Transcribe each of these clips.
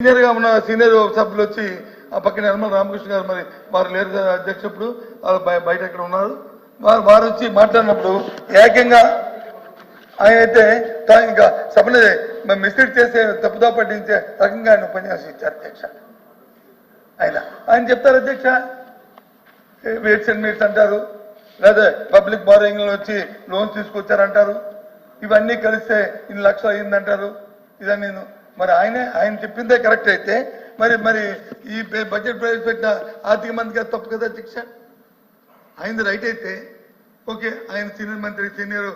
సీనియర్గా ఉన్న సీనియర్ సభ్యులు వచ్చి ఆ పక్కన యనమల రామకృష్ణ గారు మరి వారు లేరు కదా అధ్యక్షుడు వాళ్ళు బయట ఎక్కడ ఉన్నారు? వారు వారు వచ్చి మాట్లాడినప్పుడు ఏకంగా ఆయన అయితే ఇంకా సభని మిస్లీడ్ చేసే తప్పుదా పట్టించే రకంగా ఆయన ఉపన్యాసం ఇచ్చారు అధ్యక్ష. ఆయన ఆయన చెప్తారు అధ్యక్ష వెయిట్స్ అండ్ మీట్స్ అంటారు లేదా పబ్లిక్ బారోయింగ్ వచ్చి లోన్స్ తీసుకొచ్చారంటారు ఇవన్నీ కలిస్తే ఇన్ని లక్షలు అయ్యిందంటారు ఇదని నేను మరి ఆయనే ఆయన చెప్పిందే కరెక్ట్ అయితే మరి మరి ఈ బడ్జెట్ ప్రవేశపెట్టిన ఆర్థిక మంత్రి గారు తప్పు కదా అధ్యక్ష ఆయనది రైట్ అయితే ఓకే ఆయన సీనియర్ మంత్రి సీనియర్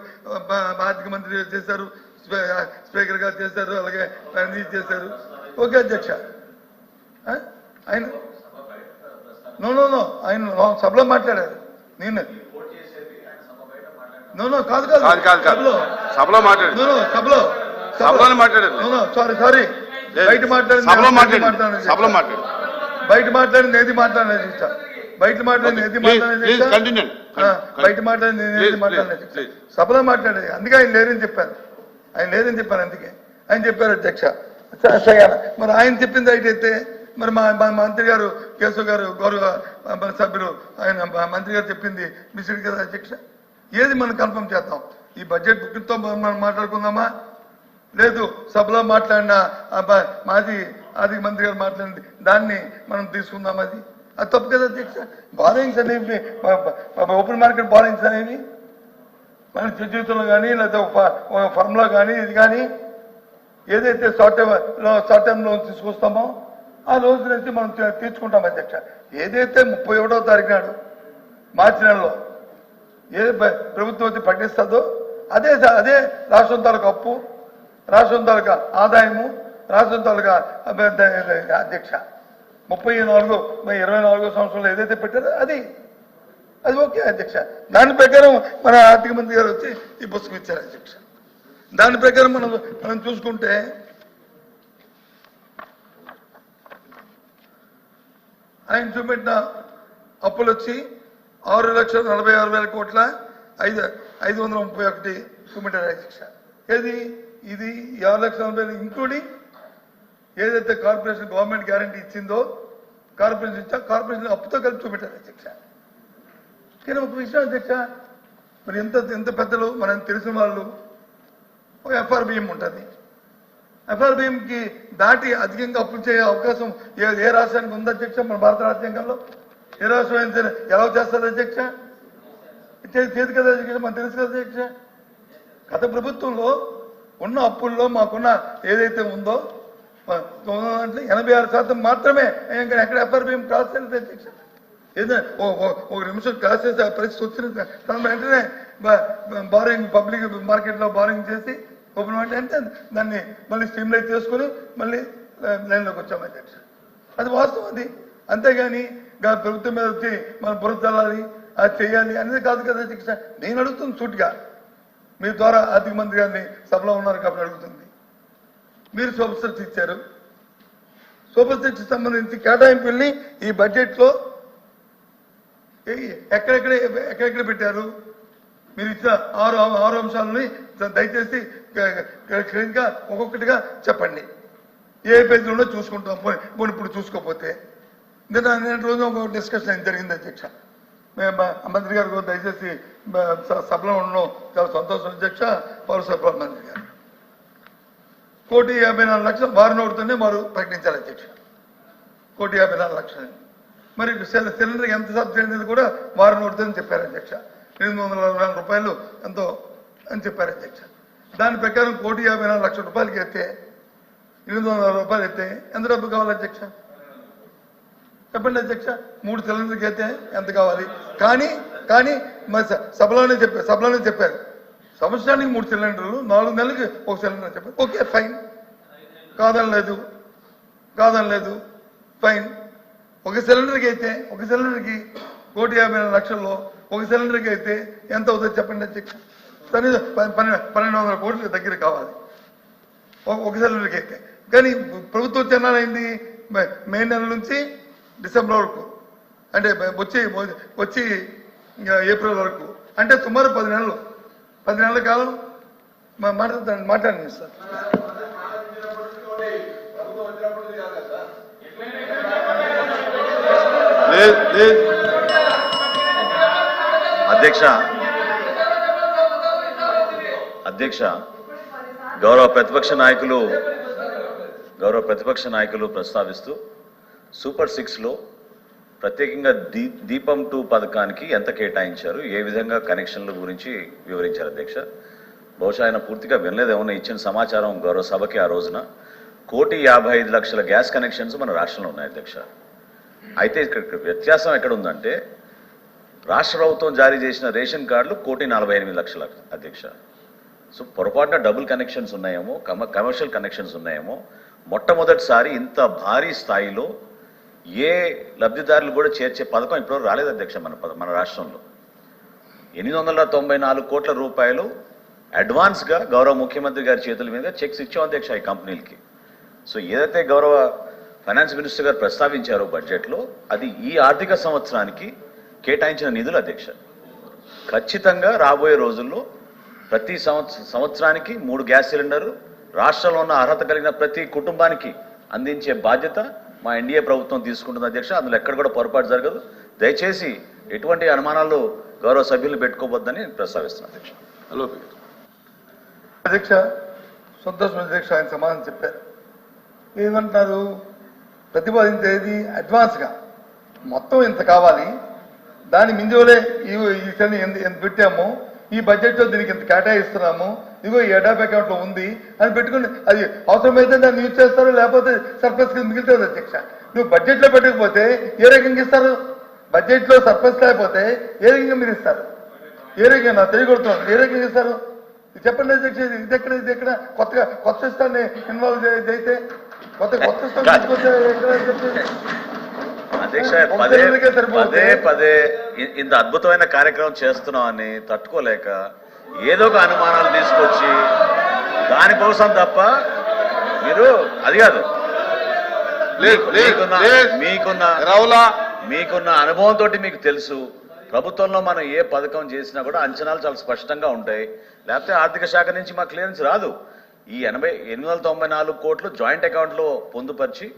ఆర్థిక మంత్రి చేశారు స్పీ- స్పీకర్ గారు చేశారు అలాగే చేశారు. ఓకే అధ్యక్ష? ఆయన నో నో నో ఆయన సభలో మాట్లాడారు. నేను నో నో కాదు కాదు. కాదు కాదు కాదు. సభలో సభలో మాట్లాడు నో నో సభలో నో నో సారీ సారీ. బయట మాట్లాడింది సభలో బయట మాట్లాడు మాట్లాడింది సభలో మాట్లాడు బయట మాట్లాడింది ఏది మాట్లాడలేదు బయట మాట్లాడింది ఏది మాట్లాడలేదు బయట మాట్లాడింది ఏది మాట్లాడలేదు. సభలో మాట్లాడేది అందుకే ఆయన లేరని చెప్పారు. ఆయన లేరని చెప్పారు అందుకే. ఆయన చెప్పారు అధ్యక్ష. మరి ఆయన చెప్పింది రైట్ అయితే మరి మా మా మంత్రి గారు కేశవ్ గారు గౌరవ మన సభ్యులు ఆయన మంత్రి గారు చెప్పింది. మిస్డ్ కదా అధ్యక్ష ఏది మనం కన్ఫర్మ్ చేద్దాం? ఈ బడ్జెట్ బుక్తో మనం మాట్లాడుకుందామా? లేదు సభలో మాట్లాడిన మాజీ ఆర్థిక మంత్రి గారు మాట్లాడింది దాన్ని మనం తీసుకుందాం అది. అది తప్పు కదా అధ్యక్ష? బారోయింగ్స్ అనేవి ఓపెన్ మార్కెట్ బారోయింగ్స్ అనేవి? మన జీవితంలో కానీ లేదా ఫర్మ్లో కానీ ఇది కానీ ఏదైతే short time short time loan తీసుకొస్తామో ఆ లోన్స్ నుంచి మనం తీర్చుకుంటాం అధ్యక్ష. ఏదైతే ముప్పై ఒకటో తారీఖు నాడు మార్చి నెలలో ఏ ప్రభుత్వం వచ్చి ప్రకటిస్తుందో అదే అదే రాష్ట్రం తాలూకు అప్పు రాష్ట్రం తాలూకా ఆదాయము రాష్ట్రం తాలూకా అధ్యక్ష. ముప్పై నాలుగు ఇరవై నాలుగో సంవత్సరంలో ఏదైతే పెట్టారో అది. అది ఓకే అధ్యక్ష. దాని ప్రకారం మన ఆర్థిక మంత్రి గారు వచ్చి ఈ పుస్తకం ఇచ్చారు అధ్యక్ష. దాని ప్రకారం మనం మనం చూసుకుంటే ఆయన చూపెట్టిన అప్పులు వచ్చి ఆరు లక్షల నలభై ఆరు వేల కోట్ల ఐదు ఐదు వందల ముప్పై ఒకటి చూపెట్టారు అధ్యక్ష. ఏది? ఇది యాభై ఆరు లక్షల నలభై ఇంక్లూడింగ్ ఏదైతే కార్పొరేషన్ గవర్నమెంట్ గ్యారంటీ ఇచ్చిందో కార్పొరేషన్ ఇచ్చా కార్పొరేషన్ అప్పుతో కలిపి చూపెట్టారు అధ్యక్ష. కానీ ఒక విషయం అధ్యక్ష మరి ఎంత ఎంత పెద్దలు మనం తెలిసిన వాళ్ళు ఒక ఎఫ్ఆర్బిఎం ఉంటుంది. ఎఫ్ఆర్బిఎంకి దాటి అధికంగా అప్పులు చేయ అవకాశం ఏ ఏ రాష్ట్రానికి ఉంది అధ్యక్ష? మన భారత రాజ్యాంగంలో. ఏ రాష్ట్రం అయితే ఎలా చేస్తారు అధ్యక్ష? చేతి కదా అధ్యక్ష? మనం తెలుసు కదా అధ్యక్ష? గత ప్రభుత్వంలో ఉన్న అప్పుల్లో మాకున్న ఏదైతే ఉందో అంటే ఎనభై ఆరు శాతం మాత్రమే ఇంకా ఎక్కడ ఎఫ్ఆర్బిఎం క్రాస్ చేయలేదు ఏదైనా ఓ- ఒక నిమిషం క్రాస్ చేసి పరిస్థితి వచ్చిన తన వెంటనే బారింగ్ పబ్లిక్ మార్కెట్లో బారింగ్ చేసి ఓపెన్ అంటే అంటే దాన్ని మళ్ళీ స్ట్రీమ్లైట్ చేసుకుని మళ్ళీ లైన్లోకి వచ్చాం అధ్యక్ష అది వాస్తవం అది. అంతేగాని ప్రభుత్వం మీద వచ్చి మనం బురద చల్లాలి అది చేయాలి అనేది కాదు కదా అధ్యక్ష నేను అడుగుతుంది సూటిగా. మీ ద్వారా ఆర్థిక మంత్రి గారిని సభలో ఉన్నారు కాబట్టి అడుగుతుంది. మీరు సూపర్ సిక్స్ ఇచ్చారు. సూపర్ సిక్స్ సంబంధించి కేటాయింపుల్ని ఈ బడ్జెట్లో ఎక్కడెక్కడ ఎక్కడెక్కడ పెట్టారు? మీరు ఇచ్చిన ఆరు ఆరు అంశాలని దయచేసి క్లియర్గా ఒక్కొక్కటిగా చెప్పండి. ఏ పేజీలో చూసుకుంటాం. పోనీ ఇప్పుడు చూసుకోకపోతే. నిన్న నిన్న రోజు ఒక డిస్కషన్ జరిగింది అధ్యక్ష. మంత్రి గారు దయచేసి సభలో ఉండడం చాలా సంతోషం. అధ్యక్ష పౌర సభ మంత్రి గారు. కోటి యాభై నాలుగు లక్షలు వారు నోడుతూనే వారు ప్రకటించారు అధ్యక్ష. కోటి యాభై నాలుగు లక్షలు మరి సిలిండర్కి ఎంత సబ్సిడీ అనేది కూడా వారు నోడుతుందని చెప్పారు అధ్యక్ష. ఎనిమిది వందల అరవై నాలుగు రూపాయలు ఎంతో అని చెప్పారు అధ్యక్ష. దాని ప్రకారం కోటి యాభై నాలుగు లక్షల రూపాయలకి ఎత్తే ఎనిమిది వందల రూపాయలు ఎత్తే ఎంత డబ్బు కావాలి అధ్యక్ష? చెప్పండి అధ్యక్ష మూడు సిలిండర్కి అయితే ఎంత కావాలి? కానీ కానీ మరి స- సభలోనే చెప్పారు సభలోనే చెప్పారు. సంవత్సరానికి మూడు సిలిండర్లు నాలుగు నెలలకి ఒక సిలిండర్ చెప్పారు. Okay fine. కాదనలేదు కాదనలేదు ఫైన్. ఒక సిలిండర్కి అయితే ఒక సిలిండర్కి కోటి యాభై లక్షల్లో ఒక సిలిండర్కి అయితే ఎంత అవుతుంది చెప్పండి అధ్యక్ష? కనీసం పన్నెండు పన్నెండు వందల కోట్ల దగ్గర కావాలి. ఒక- ఒక సిలిండర్కి అయితే కానీ ప్రభుత్వం చెన్నాలైంది మే నెల నుంచి డిసెంబర్ వరకు. అంటే వచ్చి వచ్చి ఇంకా ఏప్రిల్ వరకు. అంటే సుమారు పది నెలలు. పది నెలల కాలం మా- మాట్లాడతాను మాట్లాడండి సార్. అధ్యక్ష. అధ్యక్ష. గౌరవ ప్రతిపక్ష నాయకులు గౌరవ ప్రతిపక్ష నాయకులు ప్రస్తావిస్తూ సూపర్ సిక్స్లో ప్రత్యేకంగా దీ దీపం టూ పథకానికి ఎంత కేటాయించారు? ఏ విధంగా కనెక్షన్ల గురించి వివరించారు అధ్యక్ష? బహుశా ఆయన పూర్తిగా వినలేదేమన్నా ఇచ్చిన సమాచారం గౌరవ సభకి ఆ రోజున. కోటి యాభై ఐదు లక్షల గ్యాస్ కనెక్షన్స్ మన రాష్ట్రంలో ఉన్నాయి అధ్యక్ష. అయితే ఇక్కడ వ్యత్యాసం ఎక్కడ ఉందంటే రాష్ట్ర ప్రభుత్వం జారీ చేసిన రేషన్ కార్డులు కోటి నలభై ఎనిమిది లక్షల అధ్యక్ష. సో పొరపాటున డబుల్ కనెక్షన్స్ ఉన్నాయేమో కమ కమర్షియల్ కనెక్షన్స్ ఉన్నాయేమో మొట్టమొదటిసారి ఇంత భారీ స్థాయిలో ఏ లబ్ధిదారులు కూడా చేర్చే పథకం ఇప్పుడు రాలేదు అధ్యక్ష మన మన రాష్ట్రంలో. ఎనిమిది వందల తొంభై నాలుగు కోట్ల రూపాయలు అడ్వాన్స్గా గౌరవ ముఖ్యమంత్రి గారి చేతుల మీద చెక్స్ ఇచ్చాం అధ్యక్ష ఈ కంపెనీలకి. సో ఏదైతే గౌరవ ఫైనాన్స్ మినిస్టర్ గారు ప్రస్తావించారో బడ్జెట్లో అది ఈ ఆర్థిక సంవత్సరానికి కేటాయించిన నిధులు అధ్యక్ష. ఖచ్చితంగా రాబోయే రోజుల్లో ప్రతి సంవత్స సంవత్సరానికి మూడు గ్యాస్ సిలిండర్ రాష్ట్రంలో ఉన్న అర్హత కలిగిన ప్రతి కుటుంబానికి అందించే బాధ్యత మా ఎన్డీఏ ప్రభుత్వం తీసుకుంటుంది అధ్యక్ష అందులో ఎక్కడ కూడా పొరపాటు జరగదు. దయచేసి ఎటువంటి అనుమానాలు గౌరవ సభ్యులు పెట్టుకోవద్దని ప్రస్తావిస్తున్నాను అధ్యక్ష. హలో. అధ్యక్ష సంతోషం అధ్యక్ష ఆయన సమాధానం చెప్పారు. ఏమంటున్నారు? ప్రతిపాదించేది అడ్వాన్స్గా. మొత్తం ఇంత కావాలి? దాని మింజోలే ఈ ఎంత పెట్టాము? ఈ బడ్జెట్లో దీనికి ఇంత కేటాయిస్తున్నాము? ఇదిగో ఈ ఎడాప్ అకౌంట్లో ఉంది. అని పెట్టుకుని అది అవసరమైతే దాన్ని యూజ్ చేస్తారు? లేకపోతే సర్ప్లస్ కింద మిగులుతుంది అధ్యక్ష? నువ్వు బడ్జెట్లో పెట్టకపోతే ఏ రకంగా ఇస్తారు? బడ్జెట్లో సర్ప్లస్ లేకపోతే ఏ రకంగా మీరు ఇస్తారు? ఏ రకంగా? నా తెలియకొడుతున్నాను ఏ రకంగా ఇస్తారు? చెప్పండి అధ్యక్ష ఇది ఎక్కడ ఇది ఎక్కడ? కొత్తగా కొత్త సిస్టాన్ని ఇన్వాల్వ్ చేస్తే కొత్త కొత్త సిస్టమ్ ఎక్కడ ఒక పదే పదే పదే ఇంత అద్భుతమైన కార్యక్రమం చేస్తున్నామని తట్టుకోలేక ఏదో ఒక అనుమానాలు తీసుకొచ్చి దానికోసం తప్ప మీరు అది కాదు. మీకున్న లేదు. మీకున్న అనుభవంతో మీకు తెలుసు. ప్రభుత్వంలో మనం ఏ పథకం చేసినా కూడా అంచనాలు చాలా స్పష్టంగా ఉంటాయి. లేకపోతే ఆర్థిక శాఖ నుంచి మా క్లియరెన్స్ రాదు. ఈ ఎనభై ఎనిమిది వందల తొంభై నాలుగు కోట్లు జాయింట్ అకౌంట్లో పొందుపరిచి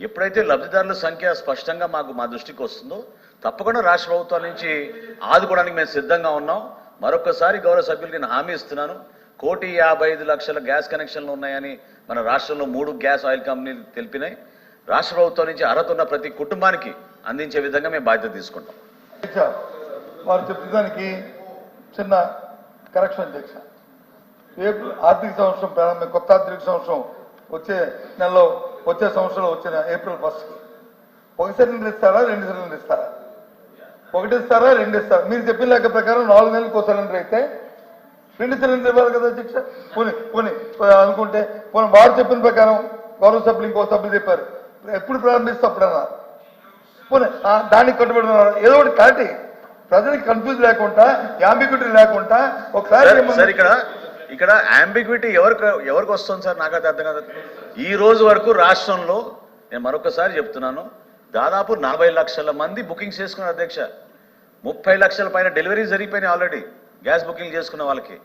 ఎప్పుడైతే లబ్ధిదారుల సంఖ్య స్పష్టంగా మాకు మా దృష్టికి వస్తుందో తప్పకుండా రాష్ట్ర ప్రభుత్వం నుంచి ఆదుకోవడానికి మేము సిద్ధంగా ఉన్నాం. మరొకసారి గౌరవ సభ్యులకి నేను హామీ ఇస్తున్నాను. కోటి యాభై ఐదు లక్షల గ్యాస్ కనెక్షన్లు ఉన్నాయని మన రాష్ట్రంలో మూడు గ్యాస్ ఆయిల్ కంపెనీలు తెలిపినాయి. రాష్ట్ర ప్రభుత్వం నుంచి అర్హత ఉన్న ప్రతి కుటుంబానికి అందించే విధంగా మేము బాధ్యత తీసుకుంటాం. వారు చెప్పడానికి చిన్న కరెక్షన్ అధ్యక్ష. రేపు ఆర్థిక సంవత్సరం ప్రారంభం కొత్త ఆర్థిక సంవత్సరం వచ్చే నెలలో వచ్చే సంవత్సరంలో వచ్చిన ఏప్రిల్ ఫస్ట్కి ఒక సిలిండర్ ఇస్తారా? రెండు సిలిండర్ ఇస్తారా? ఒకటి ఇస్తారా? రెండు ఇస్తారా? మీరు చెప్పిన లెక్క ప్రకారం నాలుగు నెలలకు ఒక సిలిండర్ అయితే రెండు సిలిండర్ ఇవ్వాలి కదా అధ్యక్ష పోనీ పోనీ అనుకుంటే పోనీ వారు చెప్పిన ప్రకారం గౌరవ సభ్యులు ఇంకో సభ్యులు చెప్పారు. ఎప్పుడు ప్రారంభిస్తే అప్పుడన్నా? పోనీ ఆ, దానికి కట్టుబడి ఉన్నారు. ఏదో ఒకటి క్లారిటీ ప్రజలకు కన్ఫ్యూజ్ లేకుండా యాంబిగ్యూటీ లేకుండా ఒక సార్ క్లారిటీ సార్ ఇక్కడ ఇక్కడ అంబిగ్విటీ ఎవరికి ఎవరికి వస్తుంది సార్? నాకు అర్థం కాదు. ఈ రోజు వరకు రాష్ట్రంలో నేను మరొకసారి చెప్తున్నాను దాదాపు నలభై లక్షల మంది బుకింగ్స్ చేసుకున్నారు అధ్యక్ష. ముప్పై లక్షల పైన డెలివరీ జరిగిపోయినాయి ఆల్రెడీ గ్యాస్ బుకింగ్ చేసుకున్న వాళ్ళకి.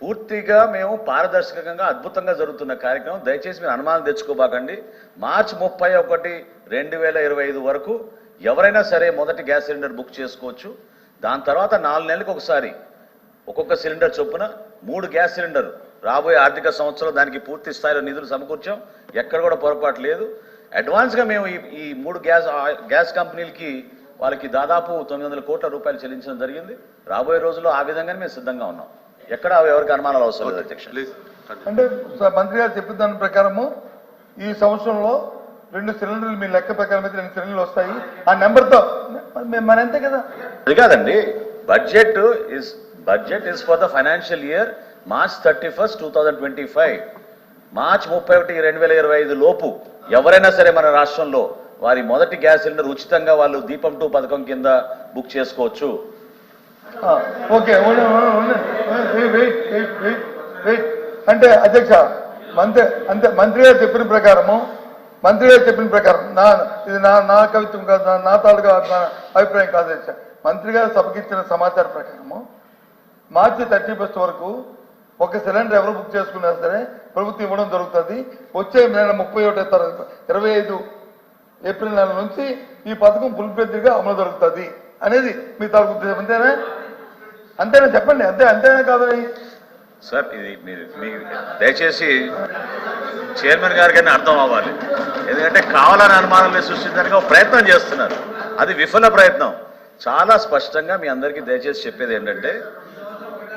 పూర్తిగా మేము పారదర్శకంగా అద్భుతంగా జరుగుతున్న కార్యక్రమం. దయచేసి మీరు అనుమానం తెచ్చుకోబాకండి. మార్చి ముప్పై ఒకటి రెండు వేల ఇరవై ఐదు వరకు ఎవరైనా సరే మొదటి గ్యాస్ సిలిండర్ బుక్ చేసుకోవచ్చు. దాని తర్వాత నాలుగు నెలలకు ఒకసారి ఒక్కొక్క సిలిండర్ చొప్పున మూడు గ్యాస్ సిలిండర్. రాబోయే ఆర్థిక సంవత్సరం దానికి పూర్తి స్థాయిలో నిధులు సమకూర్చాం. ఎక్కడ కూడా పొరపాటు లేదు. అడ్వాన్స్గా మేము ఈ ఈ మూడు గ్యాస్ గ్యాస్ కంపెనీలకి వాళ్ళకి దాదాపు తొమ్మిది వందల కోట్ల రూపాయలు చెల్లించడం జరిగింది. రాబోయే రోజుల్లో ఆ విధంగానే మేము సిద్ధంగా ఉన్నాం. ఎక్కడ ఎవరికి అనుమానాలు అవసరం లేదు అధ్యక్ష. అంటే మంత్రి గారు చెప్పిన దాని ప్రకారము ఈ సంవత్సరంలో రెండు సిలిండర్లు మీ లెక్క ప్రకారం అయితే రెండు సిలిండర్లు వస్తాయి. ఆ నెంబర్తో మన అంతే కదా? అది కాదండి. Budget is budget is for the financial year. March thirty first two thousand twenty five March ముప్పై ఒకటి రెండు వేల ఇరవై ఐదు లోపు ఎవరైనా సరే మన రాష్ట్రంలో వారి మొదటి గ్యాస్ సిలిండర్ ఉచితంగా వాళ్ళు దీపం టూ పథకం కింద బుక్ చేసుకోవచ్చు. ఓకే వెయిట్, అంటే అధ్యక్ష మంత్రి అంతే మంత్రి గారు చెప్పిన ప్రకారము మంత్రి గారు చెప్పిన ప్రకారం నా ఇది నా నా కవిత్వం కాదు నా- తాలుగా నా అభిప్రాయం కాదు అధ్యక్ష. మంత్రి గారు సభకి ఇచ్చిన సమాచారం ప్రకారము మార్చి థర్టీ ఫస్ట్ వరకు ఒక సిలిండర్ ఎవరు బుక్ చేసుకున్నా సరే ప్రభుత్వం ఇవ్వడం జరుగుతుంది. వచ్చే నెల ముప్పై ఒకటో తారీఖు ఇరవై ఐదు ఏప్రిల్ నెల నుంచి ఈ పథకం పులిపెద్దిగా అమలు జరుగుతుంది అనేది మీ తాలూకు ఉద్దేశం. అంతేనా? అంతేనా? చెప్పండి. అంతే అంతేనా కాదని సార్ ఇది మీరు దయచేసి చైర్మన్ గారికైనా అర్థం అవ్వాలి. ఎందుకంటే కావాలని అనుమానాలు సృష్టించడానికి ఒక ప్రయత్నం చేస్తున్నారు. అది విఫల ప్రయత్నం. చాలా స్పష్టంగా మీ అందరికీ దయచేసి చెప్పేది ఏంటంటే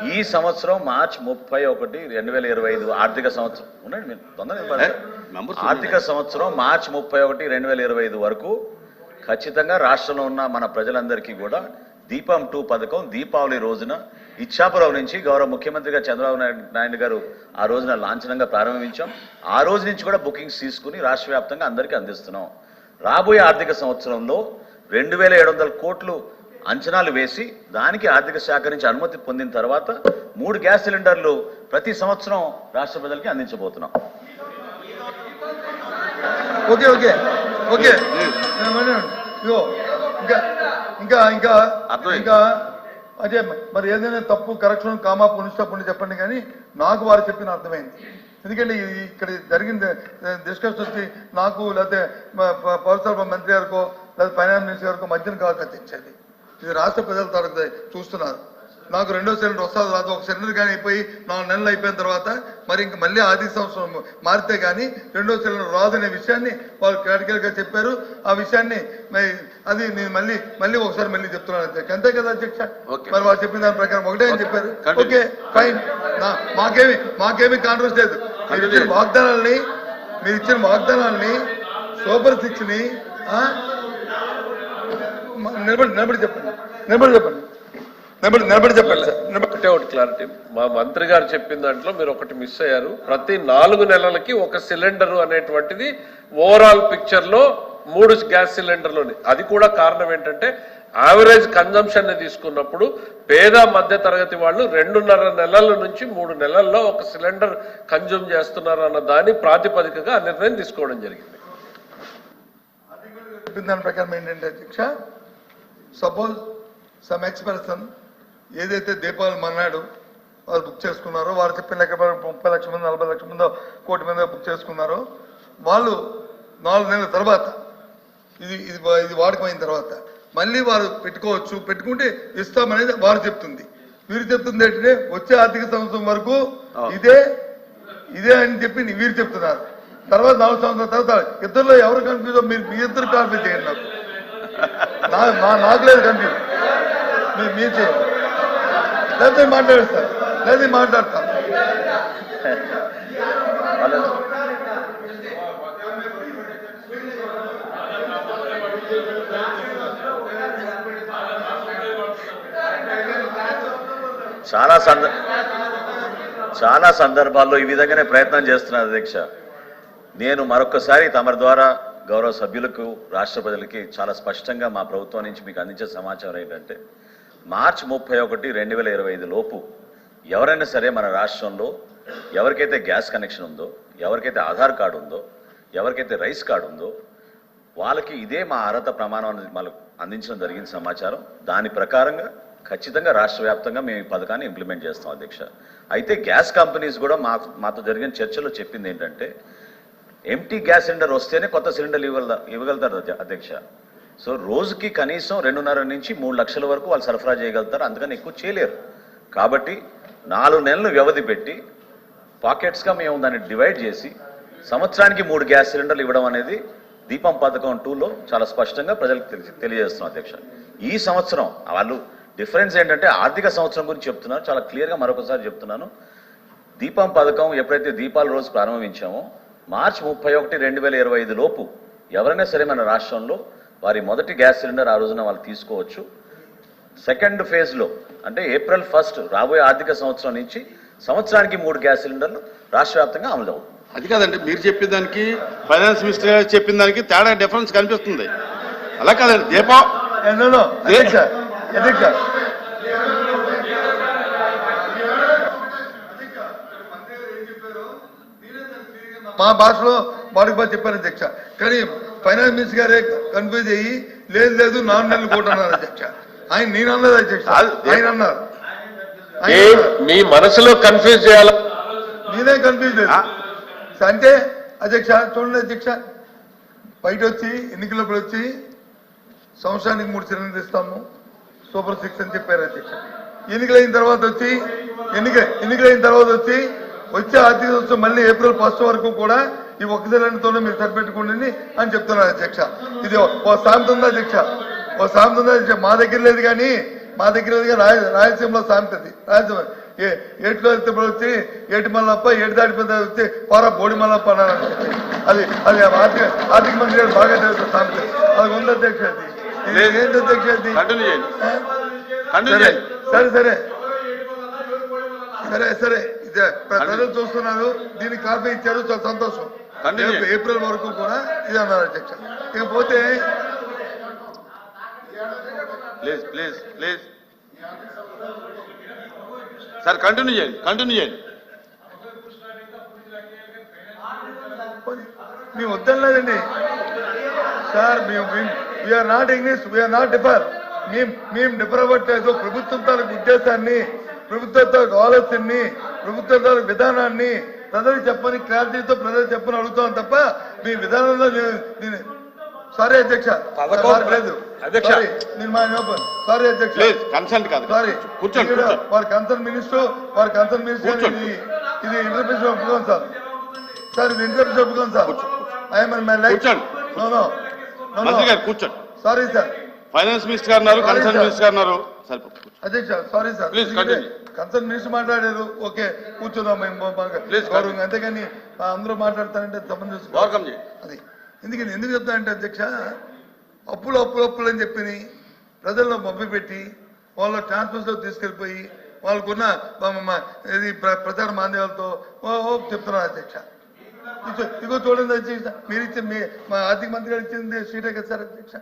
ఈ సంవత్సరం మార్చ్ ముప్పై ఒకటి రెండు వేల ఇరవై ఐదు ఆర్థిక సంవత్సరం. ఉండండి మీరు తొందరగా members ఆర్థిక సంవత్సరం మార్చ్ ముప్పై ఒకటి రెండు వేల ఇరవై ఐదు వరకు ఖచ్చితంగా రాష్ట్రంలో ఉన్న మన ప్రజలందరికీ కూడా దీపం టూ పథకం దీపావళి రోజున ఇచ్చాపురం నుంచి గౌరవ ముఖ్యమంత్రిగా చంద్రబాబు నాయుడు నాయుడు గారు ఆ రోజున లాంఛనంగా ప్రారంభించాం. ఆ రోజు నుంచి కూడా బుకింగ్స్ తీసుకుని రాష్ట్ర వ్యాప్తంగా అందరికీ అందిస్తున్నాం. రాబోయే ఆర్థిక సంవత్సరంలో రెండు వేల ఏడు వందల కోట్లు అంచనాలు వేసి దానికి ఆర్థిక శాఖ నుంచి అనుమతి పొందిన తర్వాత మూడు గ్యాస్ సిలిండర్లు ప్రతి సంవత్సరం రాష్ట్ర ప్రజలకి అందించబోతున్నాం. Okay okay okay. ఇంకా ఇంకా ఇంకా అదే మరి ఏదైనా తప్పు కరెక్షన్ కామా పునిష్టప్పుడు చెప్పండి కానీ నాకు వారు చెప్పిన అర్థమైంది. ఎందుకంటే ఇక్కడ జరిగింది డిస్కషన్ వచ్చి నాకు లేకపోతే పౌరసరఫరా మంత్రి గారికో లేదా ఫైనాన్స్ మినిస్టర్ గారికో మధ్యన కాదు తెచ్చేది ఇది రాష్ట్ర ప్రజల తరగతి చూస్తున్నారు. నాకు రెండో సిలిండర్ వస్తుంది రాదు ఒక సిలిండర్ కానీ అయిపోయి నాలుగు నెలలు అయిపోయిన తర్వాత మరి ఇంక మళ్ళీ ఆది సంవత్సరం మారితే కానీ రెండో సిలిండర్ రాదనే విషయాన్ని వాళ్ళు క్లారికల్గా చెప్పారు. ఆ విషయాన్ని అది నేను మళ్ళీ మళ్ళీ ఒకసారి మళ్ళీ చెప్తున్నాను అధ్యక్ష అంతే కదా అధ్యక్ష. మరి వాళ్ళు చెప్పిన దాని ప్రకారం ఒకటే అని చెప్పారు. ఓకే. ఫైన్. మాకేమి మాకేమి కాంట్రవర్సీ లేదు. మీరు ఇచ్చిన వాగ్దానాల్ని మీరు ఇచ్చిన వాగ్దానాల్ని సూపర్ సిక్స్ని ఆ, మ- నిలబడి నిలబడి చెప్పండి. నిలబడి చెప్పండి. నిలబడి నిలబడి చెప్పండి సార్. నిలబడి ఒకటే క్లారిటీ మా మంత్రి గారు చెప్పిన దాంట్లో మీరు ఒకటి మిస్ అయ్యారు. ప్రతి నాలుగు నెలలకి ఒక సిలిండర్ అనేటువంటిది ఓవరాల్ పిక్చర్లో మూడు గ్యాస్ సిలిండర్లు అది కూడా కారణం ఏంటంటే యావరేజ్ కన్జంప్షన్ని తీసుకున్నప్పుడు పేద మధ్య తరగతి వాళ్ళు రెండున్నర నెలల నుంచి మూడు నెలల్లో ఒక సిలిండర్ కన్జ్యూమ్ చేస్తున్నారు అన్న దాని ప్రాతిపదికగా నిర్ణయం తీసుకోవడం జరిగింది. దాని ప్రకారం ఏంటంటే అధ్యక్ష సపోజ్ సమ్ ఎక్స్ పర్సన్ ఏదైతే దీపావళి మన్నాడు వారు బుక్ చేసుకున్నారో వారు చెప్పిన లెక్క ముప్పై లక్షల మంది నలభై లక్షల మంది కోటి మంది బుక్ చేసుకున్నారో వాళ్ళు నాలుగు నెలల తర్వాత ఇది ఇది ఇది వాడకమైన తర్వాత మళ్ళీ వారు పెట్టుకోవచ్చు. పెట్టుకుంటే ఇస్తామనేది వారు చెప్తుంది. వీరు చెప్తుంది ఏంటంటే వచ్చే ఆర్థిక సంవత్సరం వరకు ఇదే ఇదే అని చెప్పి వీరు చెప్తున్నారు. తర్వాత నాలుగు సంవత్సరాల తర్వాత ఇద్దరులో ఎవరు కన్ఫ్యూజ్ మీరు మీ ఇద్దరు కన్ఫ్యూజ్ చేయండి నాకు. నాకు లేదు కన్ఫ్యూజ్ మీరు. మీరు చేయండి. లేకపోతే మాట్లాడేస్తారు లేదా మాట్లాడతాను చాలా సంద చాలా సందర్భాల్లో ఈ విధంగానే ప్రయత్నం చేస్తున్నారు అధ్యక్ష నేను మరొకసారి తమరి ద్వారా గౌరవ సభ్యులకు రాష్ట్ర ప్రజలకి చాలా స్పష్టంగా మా ప్రభుత్వం నుంచి మీకు అందించే సమాచారం ఏంటంటే మార్చి ముప్పై ఒకటి రెండు వేల ఇరవై ఐదు లోపు ఎవరైనా సరే మన రాష్ట్రంలో ఎవరికైతే గ్యాస్ కనెక్షన్ ఉందో ఎవరికైతే ఆధార్ కార్డు ఉందో ఎవరికైతే రైస్ కార్డు ఉందో వాళ్ళకి ఇదే మా అర్హత ప్రమాణం అనేది మనకు అందించడం జరిగింది సమాచారం. దాని ప్రకారంగా ఖచ్చితంగా రాష్ట్ర వ్యాప్తంగా మేము ఈ పథకాన్ని ఇంప్లిమెంట్ చేస్తాం అధ్యక్ష. అయితే గ్యాస్ కంపెనీస్ కూడా మా మాతో జరిగిన చర్చలో చెప్పింది ఏంటంటే ఎంటీ గ్యాస్ సిలిండర్ వస్తేనే కొత్త సిలిండర్లు ఇవ్వగల ఇవ్వగలుగుతారు అధ్యక్ష. సో రోజుకి కనీసం రెండున్నర నుంచి మూడు లక్షల వరకు వాళ్ళు సరఫరా చేయగలుగుతారు అందుకని ఎక్కువ చేయలేరు. కాబట్టి నాలుగు నెలలు వ్యవధి పెట్టి పాకెట్స్గా మేము దాన్ని డివైడ్ చేసి సంవత్సరానికి మూడు గ్యాస్ సిలిండర్లు ఇవ్వడం అనేది దీపం పథకం టూలో చాలా స్పష్టంగా ప్రజలకు తెలిసి తెలియజేస్తున్నాం అధ్యక్ష. ఈ సంవత్సరం వాళ్ళు డిఫరెన్స్ ఏంటంటే ఆర్థిక సంవత్సరం గురించి చెప్తున్నారు చాలా క్లియర్గా మరొకసారి చెప్తున్నాను. దీపం పథకం ఎప్పుడైతే దీపాల రోజు ప్రారంభించామో మార్చి ముప్పై ఒకటి రెండు వేల ఇరవై ఐదు లోపు ఎవరైనా సరే మన రాష్ట్రంలో వారి మొదటి గ్యాస్ సిలిండర్ ఆ రోజున వాళ్ళు తీసుకోవచ్చు. సెకండ్ ఫేజ్లో అంటే ఏప్రిల్ ఫస్ట్ రాబోయే ఆర్థిక సంవత్సరం నుంచి సంవత్సరానికి మూడు గ్యాస్ సిలిండర్లు రాష్ట్ర వ్యాప్తంగా అమలు అవుతుంది. అది కాదండి మీరు చెప్పిన దానికి ఫైనాన్స్ మినిస్టర్ గారు చెప్పిన దానికి తేడా డిఫరెన్స్ కనిపిస్తుంది. అలా కాదండి దీపం Eh, no, no, అధ్యక్ష అధ్యక్ష మా భాషలో వాడికి బాగా చెప్పారు అధ్యక్ష. కానీ ఫైనాన్స్ మినిస్టర్ గారే కన్ఫ్యూజ్ అయ్యి లేదు లేదు నాలుగు నెలలు కూడా అన్నారు అధ్యక్ష. ఆయన నేను అన్నది అధ్యక్ష. ఆయన అన్నారు. మీ మనసులో కన్ఫ్యూజ్ చేయాల? నేనే కన్ఫ్యూజ్ లేదు. అంటే అధ్యక్ష చూడండి అధ్యక్ష. బయట వచ్చి ఎన్నికలప్పుడు వచ్చి సంవత్సరానికి మూడు సిలిండర్లు ఇస్తాము సూపర్ సిక్స్ అని చెప్పారు అధ్యక్ష. ఎన్నికలైన తర్వాత వచ్చి ఎన్నిక ఎన్నికలైన తర్వాత వచ్చి వచ్చే ఆర్థిక సంవత్సరం మళ్ళీ ఏప్రిల్ ఫస్ట్ వరకు కూడా ఈ ఒక్క సిలిండర్తోనే మీరు సరిపెట్టుకోండి అని చెప్తున్నారు అధ్యక్ష. ఇది ఓ సామెత ఉందా అధ్యక్ష. ఓ సామెత ఉందా అధ్యక్ష. మా దగ్గర లేదు కానీ మా దగ్గర లేదు కానీ రాయ రాయలసీమలో సామెత అది రాయలసీమ ఏ ఏట్లో వెళ్తే వచ్చి ఏటి మల్లప్ప ఏటి దాటిపోతే వచ్చి పోరా బోడి మల్లప్ప అన్నారు. అది అది ఆర్థిక ఆర్థిక మంత్రి గారు బాగా తెలుసు సామెత. అది ఉంది అధ్యక్ష అది. ఏంటి అధ్యక్ష అది? సరే సరే. సరే సరే. ప్రజలు చూస్తున్నారు దీనికి కాపీ ఇచ్చారు చాలా సంతోషం. ఏప్రిల్ వరకు కూడా ఇది అన్నారు అధ్యక్ష. ఇకపోతే please please please. Sir continue చేయండి కంటిన్యూ చేయండి. మేము వద్దలేదండి సార్ మేము we're not English we're not differ మేము మేము డిఫర్ అవ్వట్లేదు. ప్రభుత్వం తాలూకు ఉద్దేశాన్ని ప్రభుత్వం తాలూకు ఆలోచనని ప్రభుత్వం విధానాన్ని ప్రజలకు చెప్పని క్లారిటీతో ప్రజలకు చెప్పని అడుగుతాం తప్ప మీ విధానంలో సారీ అధ్యక్ష. లేదు. అధ్యక్ష. సారీ అధ్యక్ష. కాదు. సారీ. కూర్చోండి వారి కన్సర్న్ మినిస్టర్ వారి కన్సర్న్ మినిస్టర్. ఇది ఇంటర్ప్రిషన్ ఒప్పుకోండి సార్ సార్ ఇది ఇంటర్ప్రిషన్ ఒప్పుకోండి సార్ ఐఎమ్ మై లైఫ్ కూర్చోండి. సారీ సార్ ఫైనాన్స్ మినిస్టర్ గారు ఉన్నారు కన్సర్న్. మినిస్టర్ గారు ఉన్నారు. అధ్యక్ష sorry sir continue. Concern minister మాట్లాడారు. ఓకే కూర్చున్నాం మేము గౌరవంగా. అంతేగాని అందరూ మాట్లాడతారంటే తప్పని చూసుకో. వెల్కమ్ అది. ఎందుకని ఎందుకు చెప్తానంటే అధ్యక్ష అప్పులు అప్పులు అప్పులు అని చెప్పి ప్రజల్లో మభ్య పెట్టి వాళ్ళ ట్రాన్స్ఫర్స్లో తీసుకెళ్ళిపోయి వాళ్ళకున్న ఇది ప్ర- ప్రచార మాంద్యాలతో ఓ చెప్తున్నారు అధ్యక్ష. ఇదిగో చూడండి అధ్యక్ష మీరు ఇచ్చిన మీ మా ఆర్థిక మంత్రి గారు ఇచ్చింది సీటే కదా సార్ అధ్యక్ష.